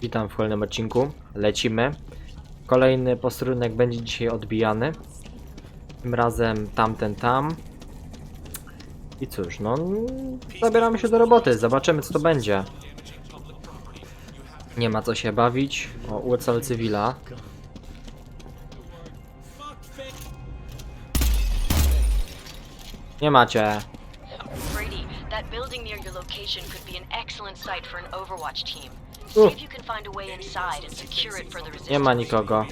Witam w kolejnym odcinku. Lecimy. Kolejny posterunek będzie dzisiaj odbijany. Tym razem tamten tam. I cóż, no zabieramy się do roboty. Zobaczymy co to będzie. Nie ma co się bawić. O, ulecal cywila. Nie macie. Brady, that building near your location could be an excellent site for an Overwatch team. Uff. See if you can find a way inside and secure it for the resistance. Nie ma nikogo.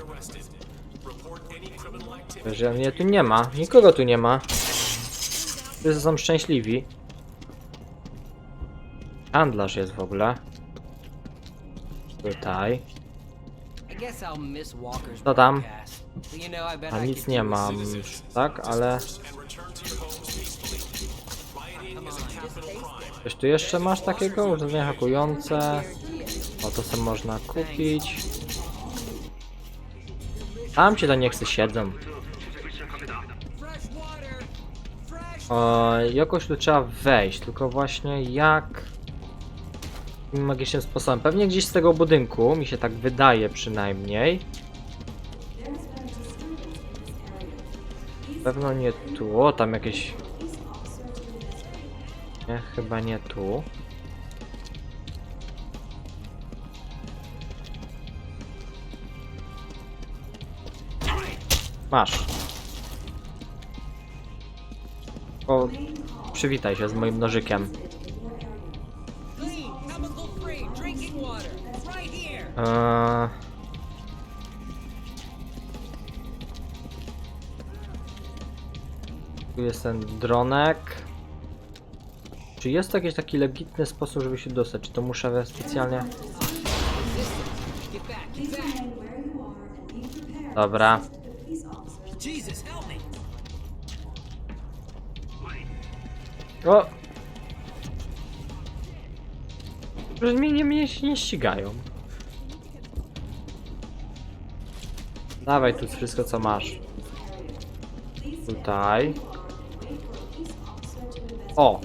Że mnie tu nie ma. Nikogo tu nie ma. Wszyscy są szczęśliwi. Handlarz jest w ogóle. Tutaj. Co tam? A I nic nie mam, tak? Ale... Coś tu jeszcze masz takiego? Urządzenia hakujące. To sobie można kupić. Tam cię to nie chce siedzą. O, jakoś tu trzeba wejść, tylko właśnie jak... Magicznym sposobem. Pewnie gdzieś z tego budynku, mi się tak wydaje przynajmniej. Pewno nie tu, o tam jakieś... Nie, chyba nie tu. Masz. O, przywitaj się z moim nożykiem. Eee... Tu jest ten dronek. Czy jest jakiś taki legitny sposób, żeby się dostać? Czy to muszę specjalnie... Dobra. O! Że mnie nie, mnie się nie ścigają. Dawaj tu wszystko co masz. Tutaj. O!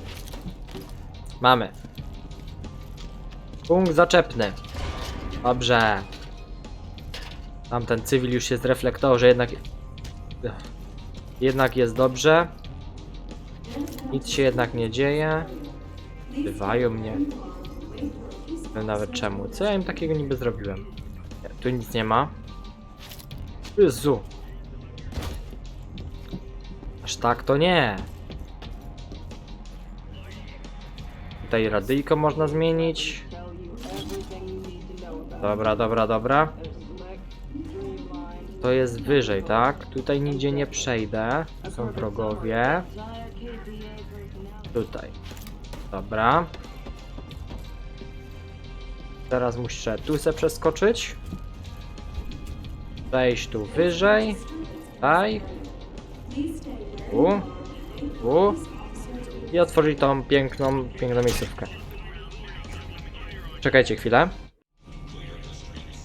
Mamy. Punkt zaczepny. Dobrze. Tamten cywil już się zreflektował, że jednak... Jednak jest dobrze. Nic się jednak nie dzieje. Bywają mnie. Nie wiem nawet czemu. Co ja im takiego niby zrobiłem? Tu nic nie ma. Jezu. Aż tak to nie. Tutaj radyjko można zmienić. Dobra, dobra, dobra. To jest wyżej, tak? Tutaj nigdzie nie przejdę. Są wrogowie. Tutaj. Dobra. Teraz muszę tu se przeskoczyć. Wejść tu wyżej. Tutaj. Tu. Tu. I otworzyć tą piękną, piękną miejscówkę. Czekajcie chwilę.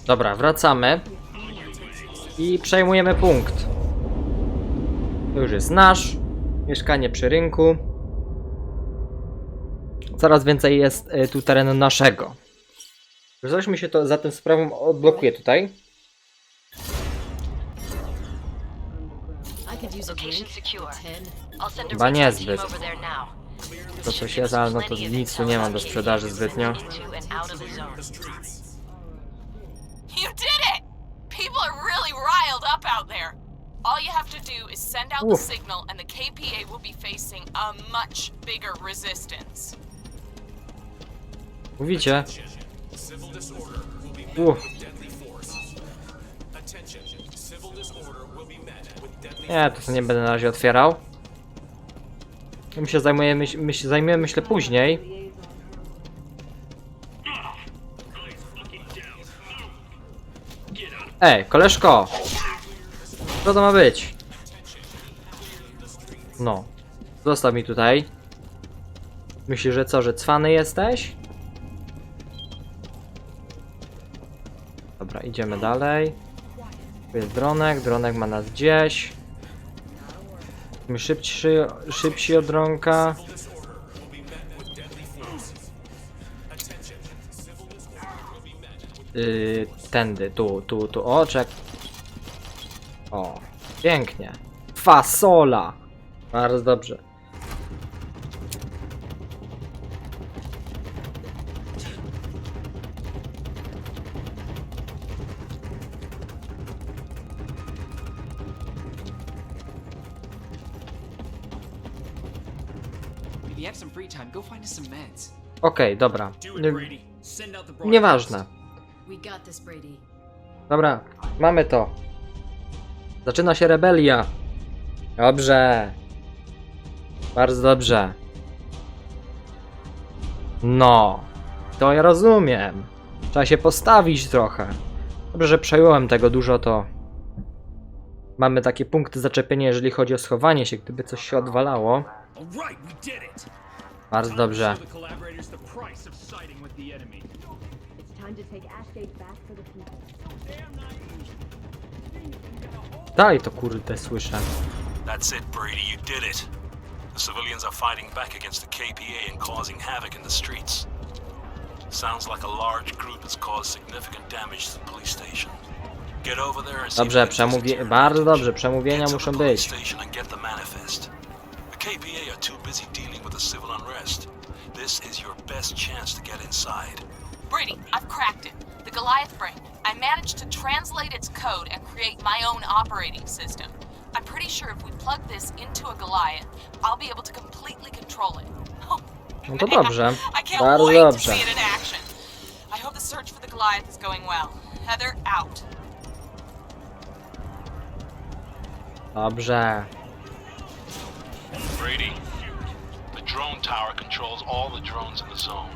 Dobra, wracamy. I przejmujemy punkt. To już jest nasz. Mieszkanie przy rynku. Coraz więcej jest y, tu terenu naszego. Zobaczmy się to za tym sprawą odblokuje tutaj. Chyba niezbyt. To coś jest, ale no to nic tu nie mam do sprzedaży zbytnio. People are really riled up out there. All you have to do is send out the signal, and the KPA will be facing a much bigger resistance. Mówicie? Uff. Nie, to nie będę na razie otwierał. My się zajmujemy, my się zajmiemy myślę później. Ej, koleżko! Co to ma być? No. Zostaw mi tutaj. Myślisz, że co, że cwany jesteś? Dobra, idziemy dalej. Tu jest dronek, dronek ma nas gdzieś. My szybci, szybsi od dronka. Yy, tędy, tu, tu, tu. O, czek. O, pięknie. Fasola. Bardzo dobrze. Out the broadcast. Nieważne. Dobra, mamy to. Zaczyna się rebelia. Dobrze. Bardzo dobrze. No, to ja rozumiem. Trzeba się postawić trochę. Dobrze, że przejąłem tego dużo, to mamy takie punkty zaczepienia, jeżeli chodzi o schowanie się, gdyby coś się odwalało. Bardzo dobrze. To. Daj to kurde, słyszę. That's it, Brady. You did it. The civilians are fighting back against the KPA and causing havoc in the streets. Sounds like a large group has caused significant damage to the police station. Get over there and see Dobrze, secure bardzo dobrze, przemówienia muszą być. KPA are too busy dealing with the civil unrest. This is your best chance to get inside. Brady, I've cracked it. The Goliath brain. I managed to translate its code and create my own operating system. I'm pretty sure if we plug this into a Goliath, I'll be able to completely control it. Oh, No to man, dobrze. I can't Bardzo wait to see it in action. I hope the search for the Goliath is going well. Heather out. Dobrze. Brady, the drone tower controls all the drones in the zone.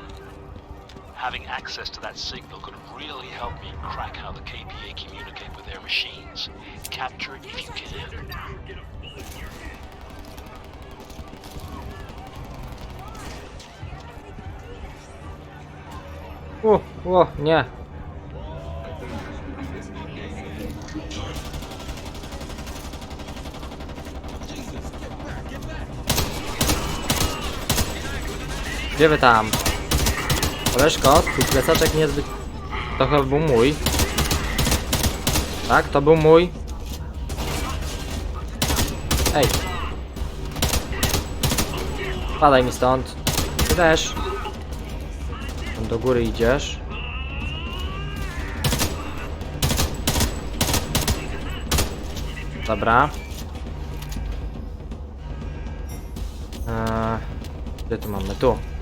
Having access to that signal could really help me crack how the KPA communicate with their machines. Capture it if you can. U, o, nie. Gdzie wy tam? Koleżko, twój plecaczek niezbyt... To chyba był mój. Tak, to był mój. Ej. Padaj mi stąd. Ty też. Tam do góry idziesz. Dobra. Eee, gdzie tu mamy? Tu.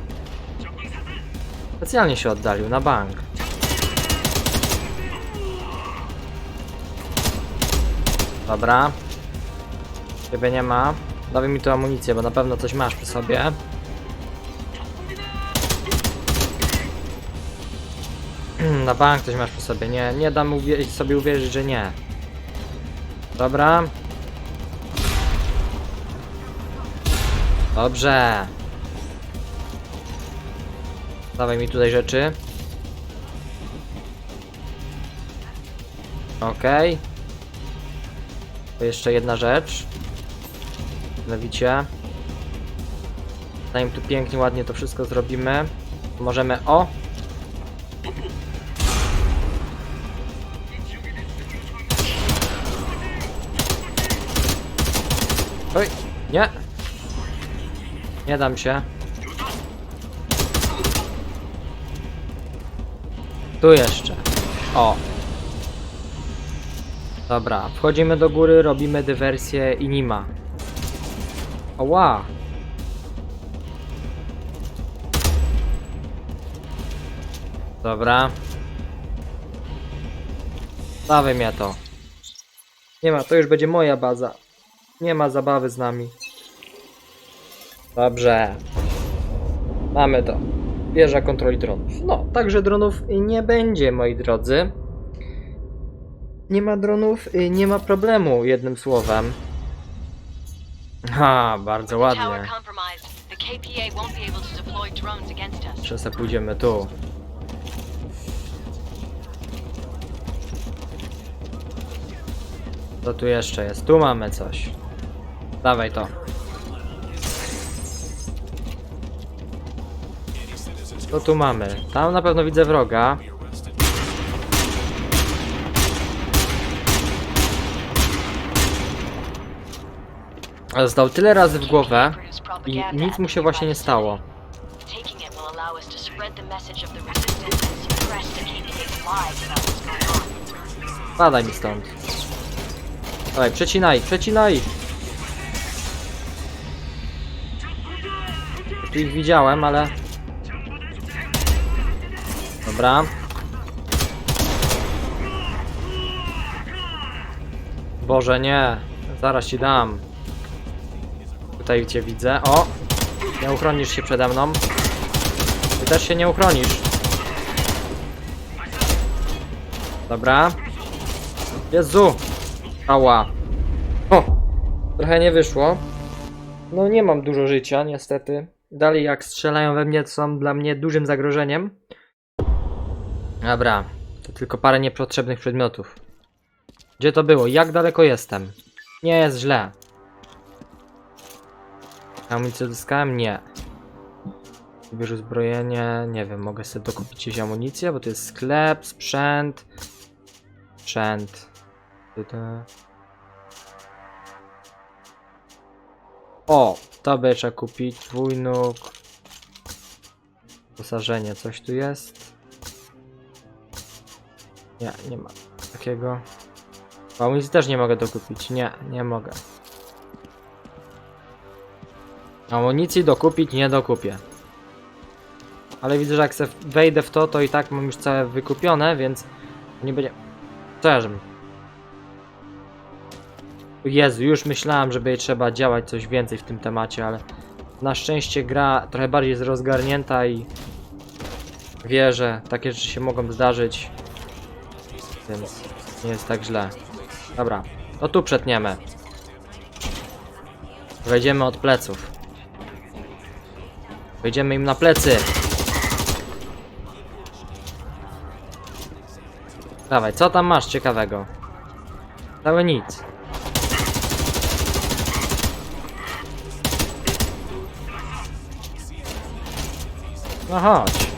Specjalnie się oddalił, na bank. Dobra. Ciebie nie ma. Dawaj mi tu amunicję, bo na pewno coś masz przy sobie. Na bank coś masz przy sobie. Nie, nie dam sobie uwierzyć, że nie. Dobra. Dobrze. Dawaj mi tutaj rzeczy. Okej. To jeszcze jedna rzecz. Lewicie. Zanim tu pięknie, ładnie to wszystko zrobimy, możemy... O! Oj, nie. Nie dam się. Tu jeszcze. O. Dobra, wchodzimy do góry, robimy dywersję i nie ma. Oła. Dobra. Dawaj mnie to. Nie ma, to już będzie moja baza. Nie ma zabawy z nami. Dobrze. Mamy to. Wieża kontroli dronów. No, także dronów nie będzie, moi drodzy. Nie ma dronów, nie ma problemu, jednym słowem. Ha, bardzo ładnie. se pójdziemy tu. Co tu jeszcze jest? Tu mamy coś. Dawaj to. Co tu mamy? Tam na pewno widzę wroga. Zdał tyle razy w głowę i nic mu się właśnie nie stało. Badaj mi stąd. Dawaj, przecinaj, przecinaj! Tu ich widziałem, ale Dobra. Boże, nie. Zaraz ci dam. Tutaj cię widzę. O! Nie uchronisz się przede mną. Ty też się nie uchronisz. Dobra. Jezu! Ała. O! Trochę nie wyszło. No nie mam dużo życia, niestety. Dalej jak strzelają we mnie, to są dla mnie dużym zagrożeniem. Dobra. To tylko parę niepotrzebnych przedmiotów. Gdzie to było? Jak daleko jestem? Nie jest źle. Amunicję zyskałem? Nie. Wybierz uzbrojenie. Nie wiem, mogę sobie dokupić gdzieś amunicję, bo to jest sklep, sprzęt. Sprzęt. O, to by trzeba kupić. Dwójnóg. Wyposażenie, coś tu jest? Nie, nie ma takiego. Amunicji też nie mogę dokupić. Nie, nie mogę. Amunicji dokupić nie dokupię. Ale widzę, że jak se wejdę w to, to i tak mam już całe wykupione, więc nie będzie... Żebym... Jezu, już myślałem, że będzie trzeba działać coś więcej w tym temacie, ale na szczęście gra trochę bardziej jest rozgarnięta i wie, że takie rzeczy się mogą zdarzyć, więc nie jest tak źle. Dobra, to tu przetniemy. Wejdziemy od pleców. Wejdziemy im na plecy. Dawaj, co tam masz ciekawego? Całe nic. No chodź.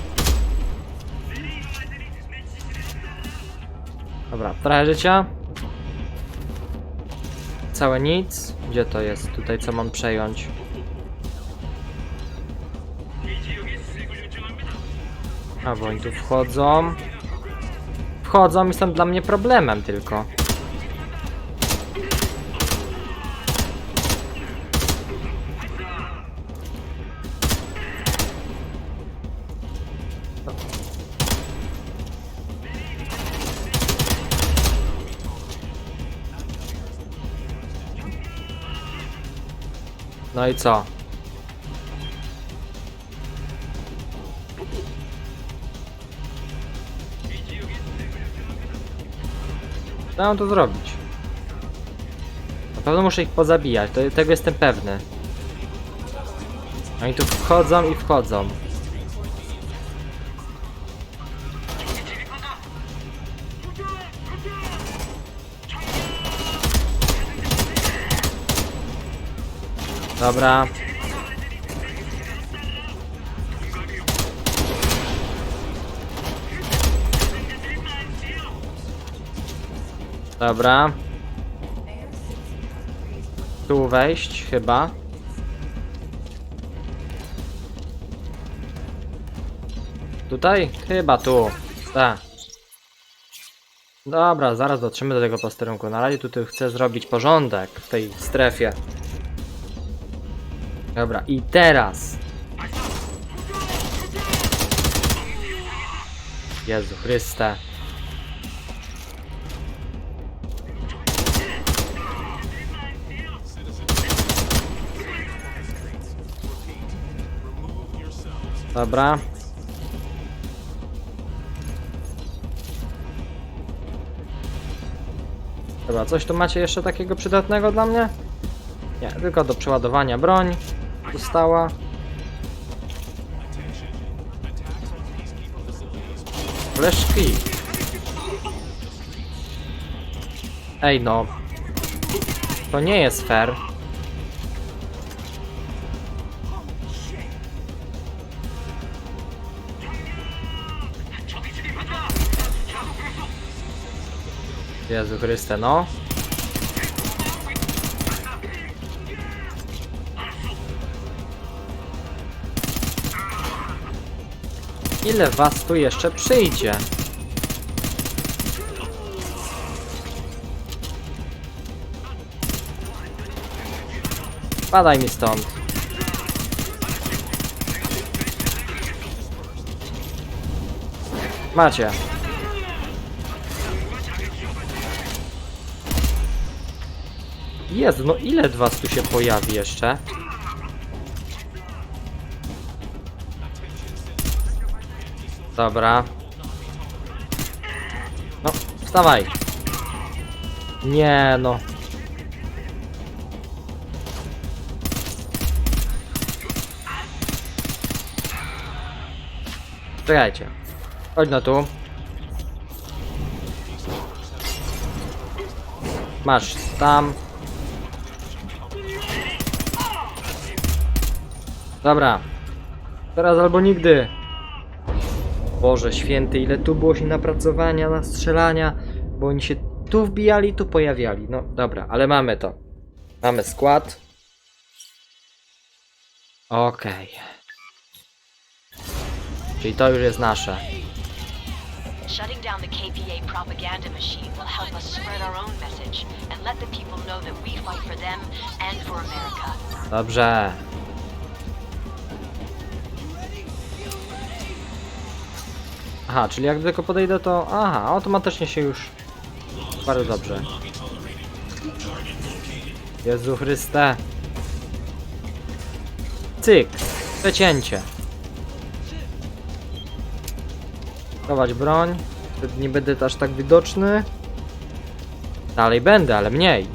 Dobra, trochę życia. Całe nic. Gdzie to jest? Tutaj co mam przejąć? A, bo oni tu wchodzą. Wchodzą i są dla mnie problemem tylko. No i co? Co mam to zrobić? Na pewno muszę ich pozabijać, to, tego jestem pewny. Oni tu wchodzą i wchodzą. Dobra. Dobra. Tu wejść chyba. Tutaj? Chyba tu. Tak. Dobra, zaraz dotrzemy do tego posterunku. Na razie tutaj chcę zrobić porządek w tej strefie. Dobra, i teraz. Jezu Chryste. Dobra. Dobra, coś tu macie jeszcze takiego przydatnego dla mnie? Nie, tylko do przeładowania broń została. Fleszki. Ej no. To nie jest fair. Jezu Chryste, no. Ile was tu jeszcze przyjdzie? Padaj mi stąd. Macie. Jezu, no ile was tu się pojawi jeszcze? Dobra. No, wstawaj. Nie no. Czekajcie. Chodź no tu. Masz tam. Dobra. Teraz albo nigdy. Boże święty, ile tu było się napracowania, nastrzelania, bo oni się tu wbijali, tu pojawiali. No dobra, ale mamy to. Mamy skład. Okej. Czyli to już jest nasze. Shutting down the KPA propaganda machine will help us spread our own message and let the people know that we fight for them and for America. Dobrze. Aha, czyli jak tylko podejdę to... Aha, automatycznie się już... Bardzo dobrze. Jezu Chryste. Cyk. Przecięcie. Chować broń. Wtedy nie będę aż tak widoczny. Dalej będę, ale mniej.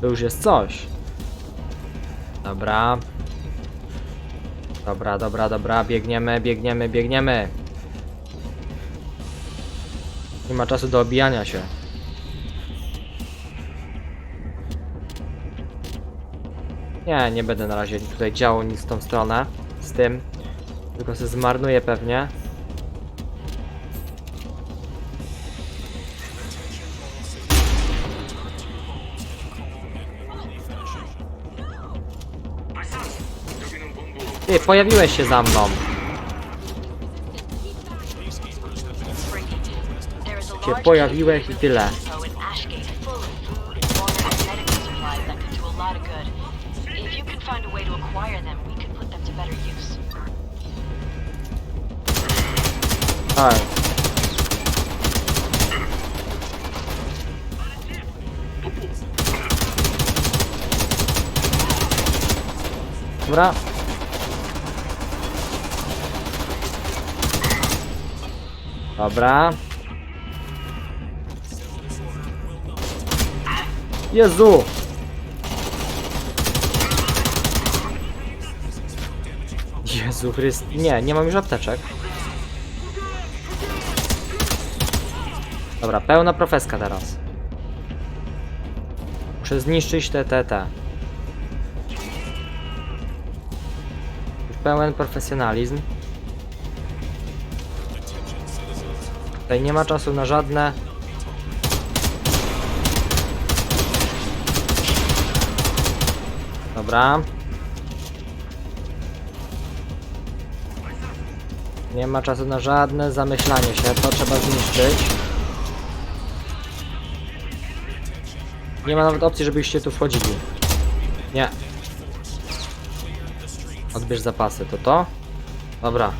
To już jest coś. Dobra. Dobra, dobra, dobra. Biegniemy, biegniemy, biegniemy. Nie ma czasu do obijania się. Nie, nie będę na razie tutaj działał nic w tą stronę. Z tym. Tylko się zmarnuję pewnie. Ty, pojawiłeś się za mną. Się pojawiłeś i tyle. depot in Ashgate full of food, water, and medical supplies that could do a lot of good. If you can find a way to acquire them, we could put them to better use. Tak. Dobra. Dobra. Jezu! Jezu Chryst... Nie, nie mam już apteczek. Dobra, pełna profeska teraz. Muszę zniszczyć te, te, te. Już pełen profesjonalizm. Tutaj nie ma czasu na żadne... Dobra. Nie ma czasu na żadne zamyślanie się, to trzeba zniszczyć. Nie ma nawet opcji, żebyście tu wchodzili. Nie. Odbierz zapasy, to to? Dobra.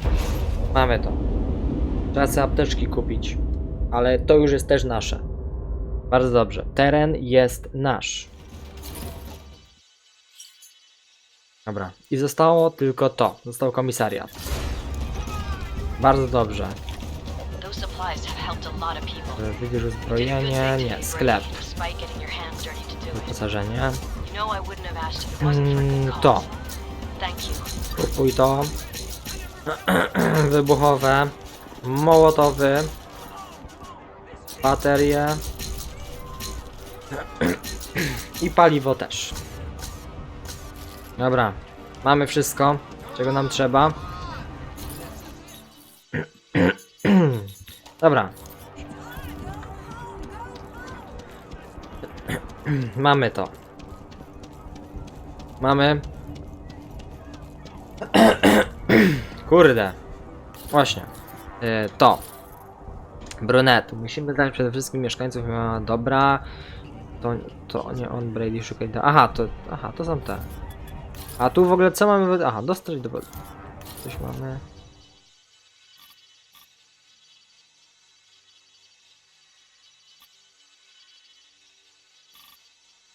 Mamy to. Trzeba sobie apteczki kupić. Ale to już jest też nasze. Bardzo dobrze. Teren jest nasz. Dobra. I zostało tylko to. Został komisariat. Bardzo dobrze. Wybierz uzbrojenie. Nie, sklep. Wyposażenie. Mm, to. Kupuj to. Wybuchowe. Mołotowy. Baterie. I paliwo też. Dobra. Mamy wszystko, czego nam trzeba. Dobra. Mamy to. Mamy Kurde. Właśnie. E, to. Brunet. Musimy znaleźć przede wszystkim mieszkańców. Dobra. To, to nie on, Brady, szukaj. do- Aha, to, aha, to są te. A tu w ogóle co mamy? Aha, dostać do... Coś mamy.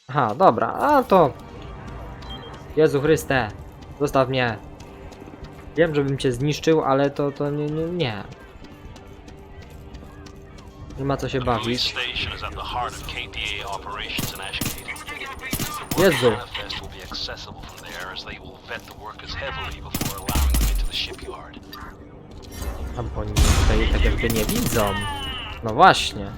Aha, dobra, a to... Jezu Chryste, zostaw mnie. Wiem, żebym cię zniszczył, ale to, to nie, nie, nie. Nie ma co się bawić. Jezu. A bo tutaj tak jakby nie widzą. No właśnie.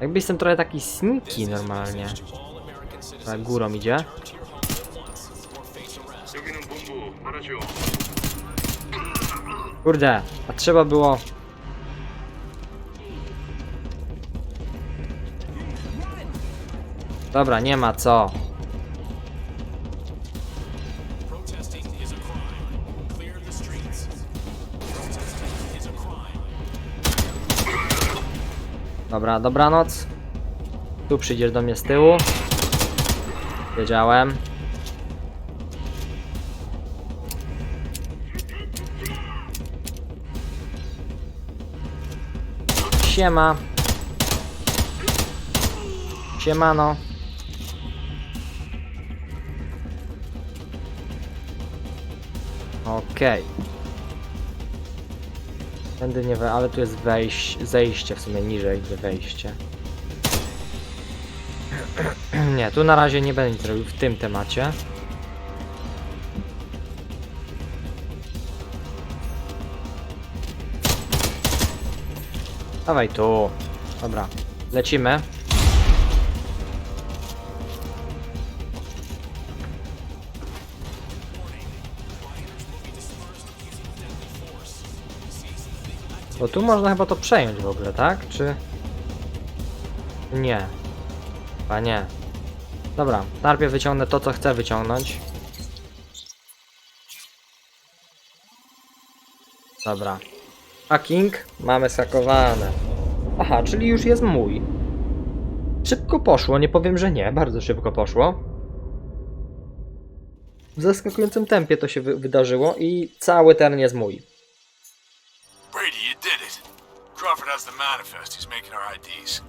Jakby jestem trochę taki sneaky normalnie. Tak górą idzie. Kurde, a trzeba było... Dobra, nie ma co. Dobra, dobranoc. Tu przyjdziesz do mnie z tyłu. Wiedziałem. Siema. Siemano. Okej. Tędy nie we, ale tu jest wejście, zejście w sumie niżej, gdzie wejście. nie, tu na razie nie będę nic robił w tym temacie. Dawaj tu. Dobra, lecimy. Bo tu można chyba to przejąć w ogóle, tak? Czy... Nie. Chyba nie. Dobra, najpierw wyciągnę to, co chcę wyciągnąć. Dobra. Hacking mamy skakowane. Aha, czyli już jest mój. Szybko poszło, nie powiem, że nie. Bardzo szybko poszło. W zaskakującym tempie to się wy wydarzyło i cały teren jest mój. Brady, you did it. Crawford has the manifest. He's making our IDs.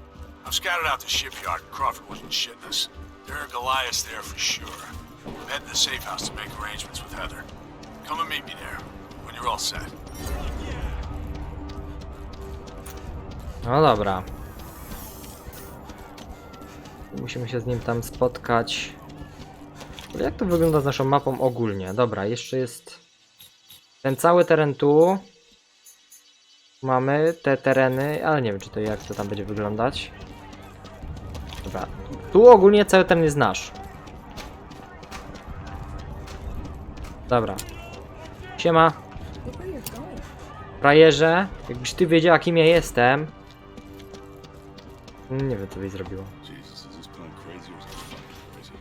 I've scouted out the shipyard. Crawford wasn't shitting us. There are Goliaths there for sure. I'm heading to the safe house to make arrangements with Heather. Come and meet me there when you're all set. No dobra. Musimy się z nim tam spotkać. Ale jak to wygląda z naszą mapą ogólnie? Dobra, jeszcze jest ten cały teren tu. Mamy te tereny, ale nie wiem, czy to jak to tam będzie wyglądać. Dobra, tu ogólnie cały teren jest nasz. Dobra. Siema. Frajerze, jakbyś ty wiedziała kim ja jestem. Mm, nie wiem co byś zrobiła. Jesus, is this plan crazy or is it fucking crazy?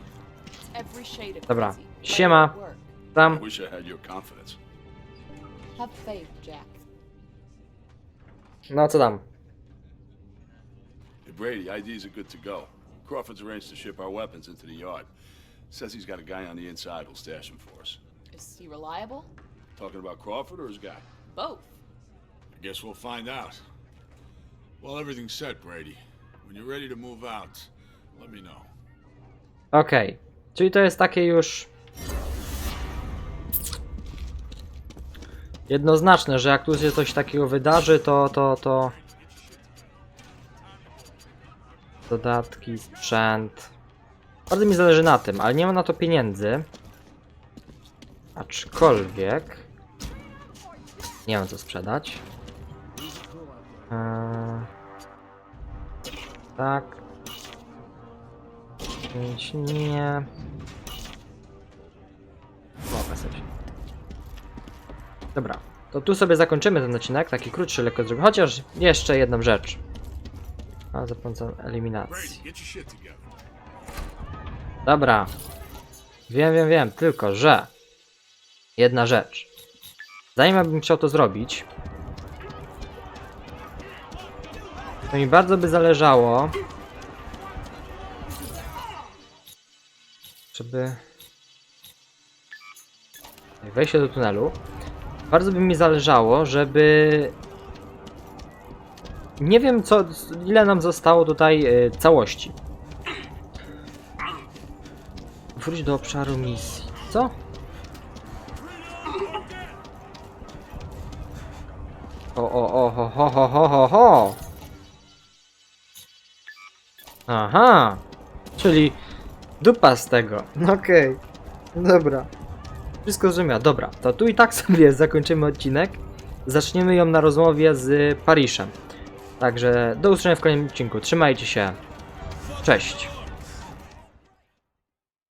Every shade of Dobra, siema. But it worked. Tam. Wish I had your confidence. Have faith, Jack. No co tam? Hey, Brady, IDs are good to go. Crawford's arranged to ship our weapons into the yard. Says he's got a guy on the inside who'll stash them for us. Is he reliable? Talking about Crawford or his guy? Both. I guess we'll find out. Well, everything's set, Brady. When. Czyli to jest takie już... Jednoznaczne, że jak tu się coś takiego wydarzy, to, to, to... Dodatki, sprzęt... Bardzo mi zależy na tym, ale nie ma na to pieniędzy. Aczkolwiek... Nie mam co sprzedać. Eee... Tak. Pięć nie. Mogę sobie. Dobra, to tu sobie zakończymy ten odcinek, taki krótszy, lekko zrobię. Chociaż jeszcze jedną rzecz. A za pomocą eliminacji. Dobra. Wiem, wiem, wiem, tylko że jedna rzecz. Zanim bym chciał to zrobić, to mi bardzo by zależało, żeby wejście do tunelu. Bardzo by mi zależało, żeby nie wiem co, ile nam zostało tutaj y, całości. Wróć do obszaru misji. Co? O, o, o, ho, ho, ho, ho, ho, ho. Aha. Czyli dupa z tego. Okej. Dobra. Wszystko zrozumiałe. Dobra, to tu i tak sobie zakończymy odcinek. Zaczniemy ją na rozmowie z Pariszem. Także do usłyszenia w kolejnym odcinku. Trzymajcie się. Cześć.